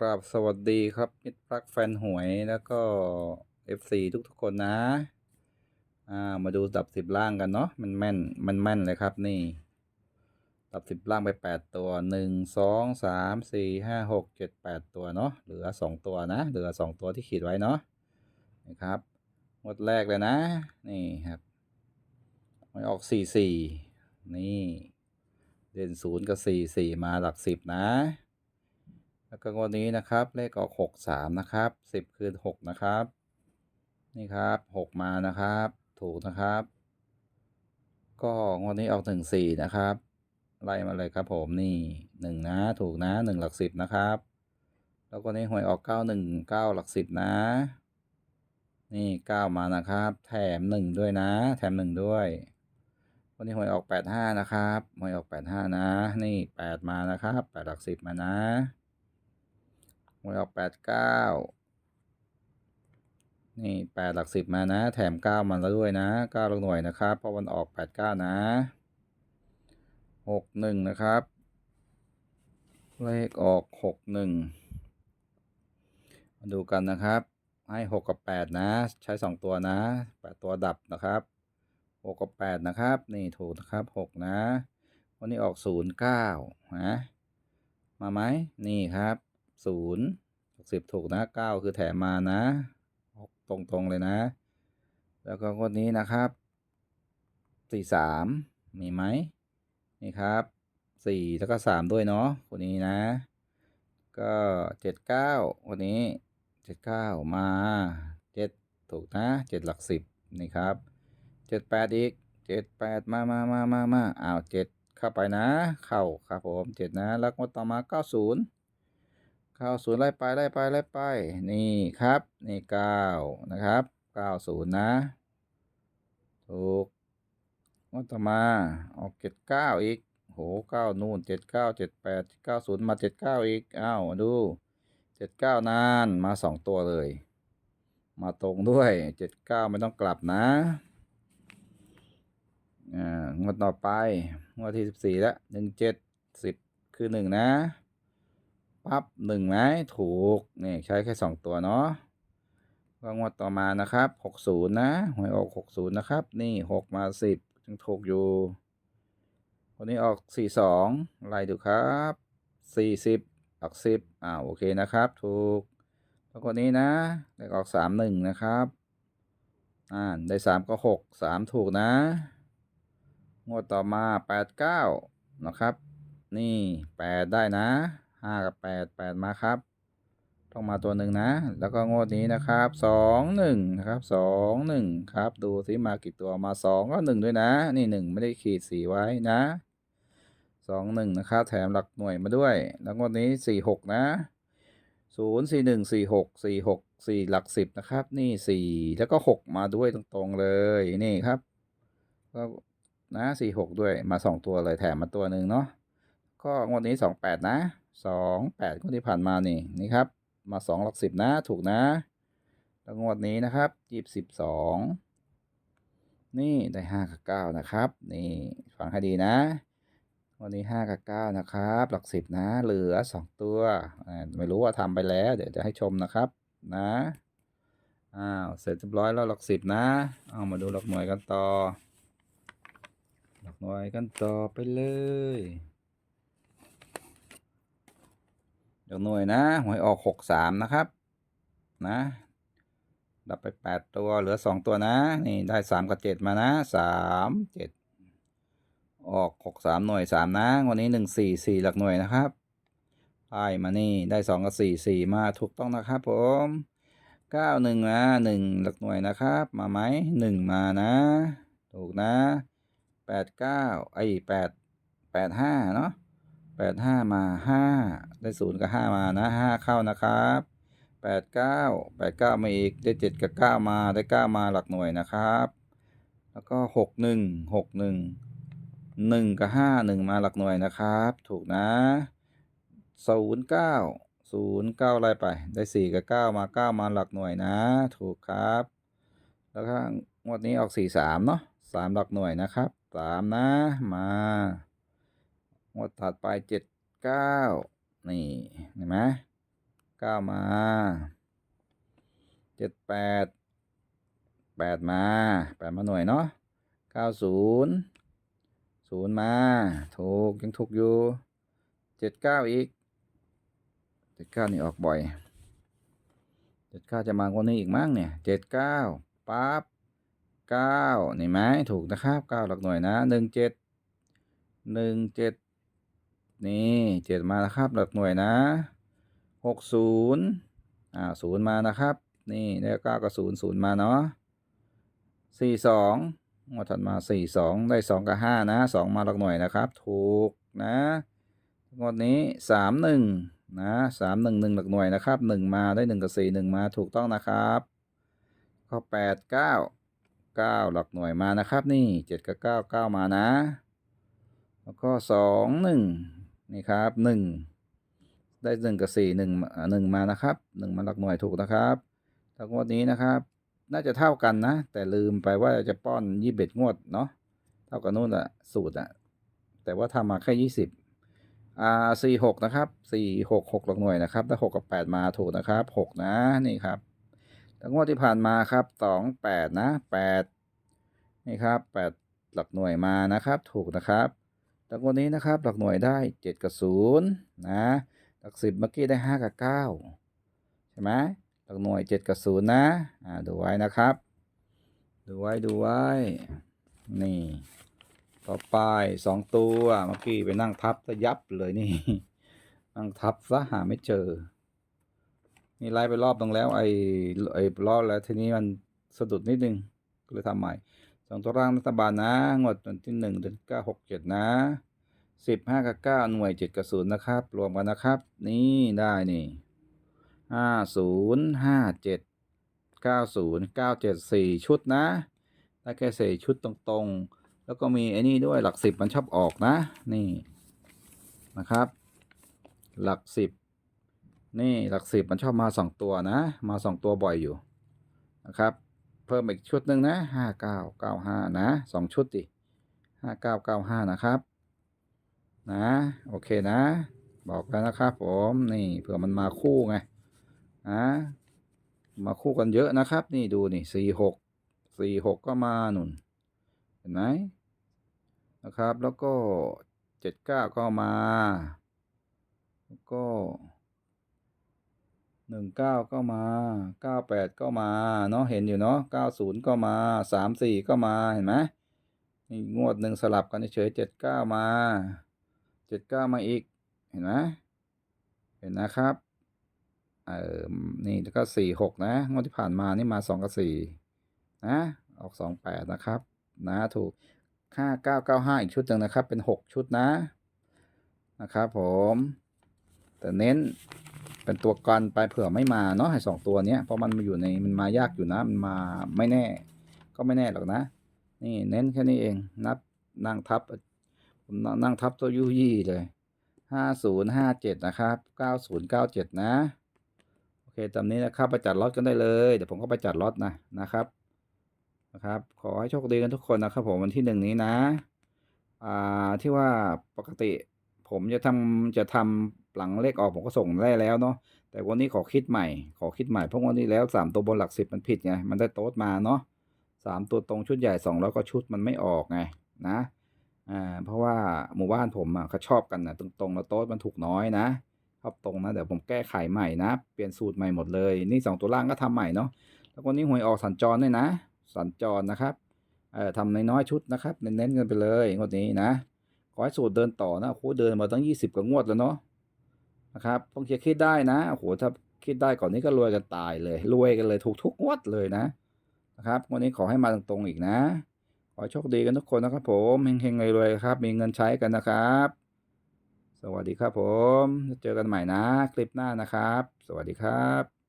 กราบสวัสดีครับ มิตรรักแฟนหวยแล้วก็ FC ทุกๆคนนะ อ่า มาดูดับสิบล่างกันเนาะ มันแม่น มันแม่นเลยครับนี่ ดับสิบล่างไปแปดตัวหนึ่งสองสามสี่ห้าหกเจ็ดแปดตัวเนาะ เหลือสองตัวนะ เหลือสองตัวที่ขีดไว้เนาะ นะครับ งวดแรกเลยนะ นี่ครับไม่ออกสี่สี่นี่ เด่นศูนย์กับสี่สี่มาหลักสิบนะ แล้วก็งวดนี้นะครับ เลขออกหกสามนะครับสิบคือหกนะครับ นี่ครับหกมานะครับ ถูกนะครับ ก็งวดนี้ออกหนึ่งสี่นะครับไล่มาเลยครับผมนี่หนึ่งนะถูกนะหนึ่งหลักสิบนะครับ แล้วก็นี้หวยออกเก้าหนึ่งเก้าหลักสิบนะ นี่เก้ามานะครับ แถมหนึ่งด้วยนะ แถมหนึ่งด้วยวันนี้หวยออกแปดห้านะครับหวยออกแปดห้านะ นี่แปดมานะครับแปดหลักสิบมานะ หวยออกแปดเก้านี่แปดหลักสิบมานะ แถมเก้ามาแล้วด้วยนะเก้าหลักหน่วยนะครับเพราะวันออกแปดเก้านะหกหนึ่งนะครับ เลขออกหกหนึ่งมาดูกันนะครับ ให้หกกับแปดนะ ใช้สองตัวนะแปดตัวดับนะครับหกกับแปดนะครับ นี่ถูกนะครับหกนะ วันนี้ออกศูนย์เก้านะ มาไหมนี่ครับ ศูนย์หกสิบถูกนะเก้าคือแถมมานะตรงตรงเลยนะ แล้วก็งวดนี้นะครับสี่สามมีไหมนี่ครับสี่แล้วก็สามด้วยเนาะคนนี้นะ ก็เจ็ดเก้าวันนี้เจ็ดเก้ามาเจ็ดถูกนะเจ็ดหลักสิบนี่ครับเจ็ดแปดอีกเจ็ดแปดมามามามามาอ้าวเจ็ดเข้าไปนะ เข้าครับผมเจ็ดนะ แล้วก็ต่อมาเก้าศูนย์ เก้าศูนย์ไล่ไปไล่ไปไล่ไป นี่ครับ นี่เก้านะครับเก้าศูนย์นะถูกงวดต่อมาออกเจ็ดเก้าอีกโหเก้านู่นเจ็ดเก้าเจ็ดแปดเก้าศูนย์มาเจ็ดเก้าอีกอ้าวดูเจ็ดเก้านานมาสองตัวเลย มาตรงด้วยเจ็ดเก้าไม่ต้องกลับนะอ่างวดต่อไปงวดที่สิบสี่แล้วหนึ่งเจ็ดสิบคือหนึ่งนะ ปั๊บหนึ่งไหมถูกนี่ใช้แค่สองตัวเนาะก็งวดต่อมานะครับหกศูนย์นะหวยออกหกศูนย์นะครับ นี่หกมาสิบยังถูกอยู่วันนี้ออกสี่สองไล่ดูครับสี่สิบออกสิบอ่าโอเคนะครับ ถูกแล้วก็นี้นะเลขออกสามหนึ่งนะครับอ่าได้สามก็หกสามถูกนะ งวดต่อมาแปดเก้านะครับ นี่แปดได้นะ ห้ากับแปดแปดมาครับ ต้องมาตัวหนึ่งนะ แล้วก็งวดนี้นะครับสองหนึ่งนะครับสองหนึ่งครับ ดูสิมากี่ตัวมาสองก็หนึ่งด้วยนะ นี่หนึ่งไม่ได้ขีดสีไว้นะสองหนึ่งนะครับแถมหลักหน่วยมาด้วย แล้วงวดนี้สี่หกนะศูนย์สี่หนึ่งสี่หกสี่หกสี่หลักสิบนะครับ นี่สี่แล้วก็หกมาด้วยตรงๆเลยนี่ครับก็นะสี่หกด้วยมาสองตัวเลยแถมมาตัวหนึ่งเนาะก็งวดนี้สองแปดนะ สองแปดงวดที่ผ่านมานี่นี่ครับ มาสองหลักสิบนะถูกนะแล้วงวดนี้นะครับยี่สิบสองนี่ได้ห้ากับเก้านะครับ นี่ฟังให้ดีนะวันนี้ห้ากับเก้านะครับ หลักสิบนะ เหลือสองตัว ไม่รู้ว่าทำไปแล้ว เดี๋ยวจะให้ชมนะครับ นะอ้าวเสร็จเรียบร้อยแล้วหลักสิบนะ เอามาดูหลักหน่วยกันต่อ หลักหน่วยกันต่อไปเลย หลักหน่วยนะหวยออกหกสามนะครับ นะดับไปแปดตัวเหลือสองตัวนะ นี่ได้สามกับเจ็ดมานะสามเจ็ดออกหกสามหน่วยสามนะ วันนี้หนึ่งสี่สี่หลักหน่วยนะครับไล่มานี่ได้สองกับสี่สี่มาถูกต้องนะครับ ผมเก้าหนึ่งมาหนึ่งหลักหน่วยนะครับ มาไหมหนึ่งมานะ ถูกนะแปดเก้าไอ้แปดแปดห้าเนาะ แปดห้ามาห้าได้ศูนย์กับห้ามานะห้าเข้านะครับแปดเก้าแปดเก้ามาอีกได้เจ็ดกับเก้ามาได้เก้ามาหลักหน่วยนะครับ แล้วก็หกหนึ่งหกหนึ่งหนึ่งกับห้าหนึ่งมาหลักหน่วยนะครับ ถูกนะศูนย์เก้าศูนย์เก้าอะไรไป ได้สี่กับเก้ามาเก้ามาหลักหน่วยนะ ถูกครับ แล้วก็งวดนี้ออกสี่สามเนาะสามหลักหน่วยนะครับสามนะมา งวดถัดไปเจ็ดเก้านี่เห็นไหมเก้ามาเจ็ดแปดแปดมาแปดมาหน่วยเนาะเก้าศูนย์ศูนย์มาถูกยังถูกอยู่เจ็ดเก้าอีกเจ็ดเก้านี่ออกบ่อยเจ็ดเก้าจะมากว่านี้อีกมั้งเนี่ยเจ็ดเก้าปั๊บเก้านี่ไหมถูกนะครับเก้าหลักหน่วยนะหนึ่งเจ็ดหนึ่งเจ็ด นี่เจ็ดมาแล้วครับ หลักหน่วยนะหกศูนย์อ่าศูนย์มานะครับ นี่แล้เก้ากับศูนย์ศูนย์มาเนาะสี่สองงวดถัดมาสี่สองได้สองกับห้านะสองมาหลักหน่วยนะครับ ถูกนะงวดนี้สามหนึ่งนะสามหนึ่งหนึ่งหลักหน่วยนะครับหนึ่งมาได้หนึ่งกับสี่หนึ่งมาถูกต้องนะครับข้อแปดเก้าเก้าหลักหน่วยมานะครับ นี่เจ็ดกับเก้าเก้ามานะ แล้วก็สองหนึ่ง นี่ครับหนึ่งได้หนึ่งกับสี่หนึ่งหนึ่งมานะครับหนึ่งมาหลักหน่วยถูกนะครับแล้วงวดนี้นะครับ น่าจะเท่ากันนะ แต่ลืมไปว่าจะป้อนยี่สิบงวดเนาะเท่ากับนู่นอะสูตรอะแต่ว่าทำมาแค่ยี่สิบอ่าสี่หกนะครับสี่หกหกหลักหน่วยนะครับถ้าหกกับแปดมาถูกนะครับหกนะนี่ครับแล้วงวดที่ผ่านมาครับสองแปดนะแปดนี่ครับแปดหลักหน่วยมานะครับ ถูกนะครับ แล้วงนี้นะครับ หลักหน่วยได้เจ็ดกับศูนย์นะ หลักสิบเมื่อกี้ได้ห้ากับเก้าใช่ไหมหลักหน่วยเจ็ดกับศูนย์นะ อ่า ดูไว้นะครับ ดูไว้ ดูไว้ นี่ ต่อไปสองตัว เมื่อกี้ไปนั่งทับซะยับเลยนี่ นั่งทับซะหาไม่เจอ นี่ไล่ไปรอบตรงแล้วไอ้ ไอ้รอบแล้วทีนี้มันสะดุดนิดนึง ก็เลยทำใหม่ สองตัวร่างรัฐบาลนะ งวดวันที่หนึ่งเดือนเก้าหกเจ็ดนะสิบห้ากับเก้าหน่วยเจ็ดกับศูนย์นะครับ รวมกันนะครับ นี่ได้นี่ห้าศูนย์ห้าเจ็ดเก้าศูนย์เก้าเจ็ดสี่ชุดนะได้แค่สี่ชุดตรงๆ แล้วก็มีไอ้นี่ด้วยหลักสิบมันชอบออกนะ นี่นะครับ หลักสิบนี่หลักสิบมันชอบมาสองตัวนะ มาสองตัวบ่อยอยู่นะครับ เพิ่มอีกชุดหนึ่งนะห้าเก้าเก้าห้านะสองชุดดิห้าเก้าเก้าห้านะครับ นะ โอเคนะ บอกแล้วนะครับผมนี่เผื่อมันมาคู่ไงอ่ามาคู่กันเยอะนะครับ นี่ดูนี่สี่หกสี่หกก็มาหนุนเห็นไหมนะครับ แล้วก็เจ็ดเก้าก็มา แล้วก็ หนึ่งเก้าก็มาเก้าแปดก็มาเนาะเห็นอยู่เนาะเก้าศูนย์ก็มาสามสี่ก็มาเห็นไหมนี่งวดหนึ่งสลับกันเฉยเจ็ดเก้ามาเจ็ดเก้ามาอีกเห็นไหมเห็นนะครับเออนี่แล้วก็สี่หกนะงวดที่ผ่านมานี่มาสองกับสี่นะออกสองแปดนะครับ นะถูกห้าเก้าเก้าห้าอีกชุดหนึ่งนะครับ เป็นหกชุดนะนะครับผมแต่เน้น เป็นตัวกันไปเผื่อไม่มาเนาะให้สองตัวเนี้ยเพราะมันมาอยู่ในมันมายากอยู่นะมันมาไม่แน่ ก็ไม่แน่หรอกนะ นี่เน้นแค่นี้เองนับนั่งทับผมนั่งทับตัวยุยี่เลยห้าศูนย์ห้าเจ็ดนะครับเก้าศูนย์เก้าเจ็ดนะโอเคตามนี้นะครับไปจัดล็อตกันได้เลยเดี๋ยวผมก็ไปจัดล็อตนะนะครับนะครับ ขอให้โชคดีกันทุกคนนะครับ ผมวันที่หนึ่งนี้นะอ่าที่ว่าปกติผมจะทำจะทำ หลังเลขออกผมก็ส่งได้แล้วเนาะแต่วันนี้ขอคิดใหม่ ขอคิดใหม่เพราะวันนี้แล้วสามตัวบนหลักสิบมันผิดไงมันได้โต๊ดมาเนาะสามตัวตรงชุดใหญ่สองร้อยก็ชุดมันไม่ออกไงนะอ่าเพราะว่าหมู่บ้านผมอะเขาชอบกันนะตรงๆแล้วโต๊ดมันถูกน้อยนะชอบตรงนะเดี๋ยวผมแก้ไขใหม่นะ เปลี่ยนสูตรใหม่หมดเลยนี่สองตัวล่างก็ทำใหม่เนาะแล้ววันนี้หวยออกสัญจรด้วยนะ สัญจรนะครับเอ่อทำในน้อยๆชุดนะครับเน้นๆกันไปเลยงวดนี้นะขอให้สูตรเดินต่อนะโอ้โหเดินมาตั้งยี่สิบกว่างวดแล้วเนาะ นะครับพงเคียคิดได้นะ โอ้โห ถ้าคิดได้ก่อนนี้ก็รวยกันตายเลย รวยกันเลยถูกทุกงวดเลยนะ นะครับ วันนี้ขอให้มาตรงๆอีกนะ ขอโชคดีกันทุกคนนะครับผมเฮงๆรวยๆครับ มีเงินใช้กันนะครับ สวัสดีครับผม เจอกันใหม่นะ คลิปหน้านะครับ สวัสดีครับ